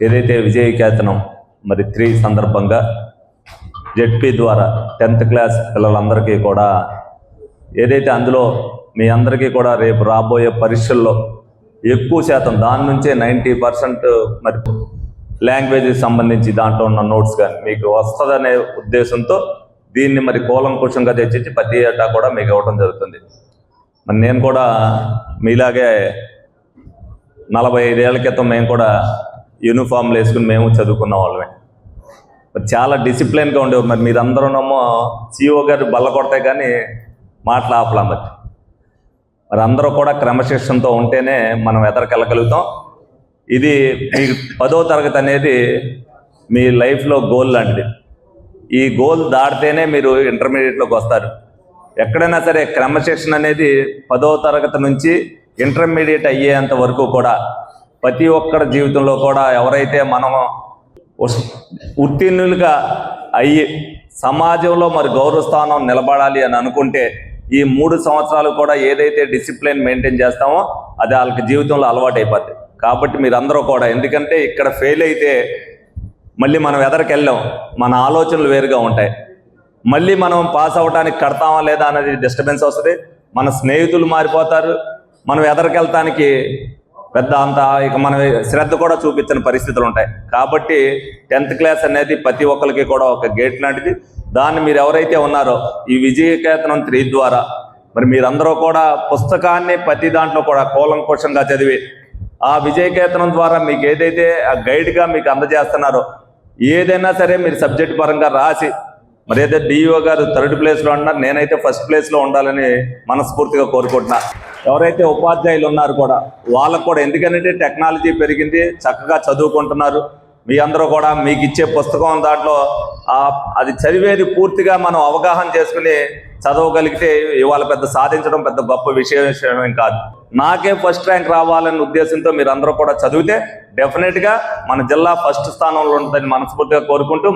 ఏదైతే విజయకేతనం మరి త్రీ సందర్భంగా జెడ్పీ ద్వారా టెన్త్ క్లాస్ పిల్లలందరికీ కూడా ఏదైతే అందులో మీ అందరికీ కూడా రేపు రాబోయే పరీక్షల్లో ఎక్కువ శాతం దాని నుంచే నైంటీ పర్సెంట్ మరి లాంగ్వేజ్కి సంబంధించి దాంట్లో ఉన్న నోట్స్ కానీ మీకు వస్తుందనే ఉద్దేశంతో దీన్ని మరి కూలంకుషంగా తెచ్చి ప్రతి ఏటా కూడా మీకు ఇవ్వడం జరుగుతుంది. మరి నేను కూడా మీలాగే నలభై ఐదేళ్ళ క్రితం మేము కూడా యూనిఫామ్లు వేసుకుని మేము చదువుకున్న వాళ్ళమే. మరి చాలా డిసిప్లిన్గా ఉండేవారు. మరి మీరందరూనేమో సిఓ గారు బల్ల కొడతాయి కానీ మాటలు ఆపలా మరి. మరి అందరూ కూడా క్రమశిక్షణతో ఉంటేనే మనం ఎదరికెళ్ళగలుగుతాం ఇది మీ పదో తరగతి అనేది మీ లైఫ్లో గోల్ లాంటిది. ఈ గోల్ దాటితేనే మీరు ఇంటర్మీడియట్లోకి వస్తారు. ఎక్కడైనా సరే క్రమశిక్షణ అనేది పదో తరగతి నుంచి ఇంటర్మీడియట్ అయ్యేంత వరకు కూడా ప్రతి ఒక్కరి జీవితంలో కూడా ఎవరైతే మనం ఉస్- ఉత్తీర్ణులుగా అయ్యి సమాజంలో మరి గౌరవ స్థానం నిలబడాలి అని అనుకుంటే ఈ మూడు సంవత్సరాలు కూడా ఏదైతే డిసిప్లిన్ మెయింటైన్ చేస్తామో అది వాళ్ళకి జీవితంలో అలవాటు అయిపోద్ది. కాబట్టి మీరందరూ కూడా ఎందుకంటే ఇక్కడ ఫెయిల్ అయితే మళ్ళీ మనం ఎదరికి వెళ్ళాం. మన ఆలోచనలు వేరుగా ఉంటాయి. మళ్ళీ మనం పాస్ అవడానికి కడతామా లేదా అనేది డిస్టర్బెన్స్ వస్తుంది. మన స్నేహితులు మారిపోతారు. మనం ఎదరికెళ్తానికి పెద్ద అంత ఇక మన శ్రద్ధ కూడా చూపించని పరిస్థితులు ఉంటాయి. కాబట్టి టెన్త్ క్లాస్ అనేది ప్రతి ఒక్కరికి కూడా ఒక గేట్ లాంటిది. దాన్ని మీరు ఎవరైతే ఉన్నారో ఈ విజయకేతనం త్రీ ద్వారా మరి మీరందరూ కూడా పుస్తకాన్ని ప్రతి దాంట్లో కూడా కూలంకోశంగా చదివి ఆ విజయకేతనం ద్వారా మీకు ఏదైతే ఆ గైడ్గా మీకు అందజేస్తున్నారో ఏదైనా సరే మీరు సబ్జెక్ట్ పరంగా రాసి మరి అయితే డిఈఓ గారు థర్డ్ ప్లేస్లో ఉన్నారు నేనైతే ఫస్ట్ ప్లేస్లో ఉండాలని మనస్ఫూర్తిగా కోరుకుంటున్నా. ఎవరైతే ఉపాధ్యాయులు ఉన్నారు కూడా వాళ్ళకు కూడా ఎందుకంటే టెక్నాలజీ పెరిగింది చక్కగా చదువుకుంటున్నారు. మీ అందరూ కూడా మీకు ఇచ్చే పుస్తకం దాంట్లో అది చదివేది పూర్తిగా మనం అవగాహన చేసుకుని చదవగలిగితే ఇవాళ పెద్ద సాధించడం పెద్ద గొప్ప విషయం విషయమేం కాదు. నాకే ఫస్ట్ ర్యాంక్ రావాలనే ఉద్దేశంతో మీరు అందరూ కూడా చదివితే డెఫినెట్గా మన జిల్లా ఫస్ట్ స్థానంలో ఉంటుందని మనస్ఫూర్తిగా కోరుకుంటూ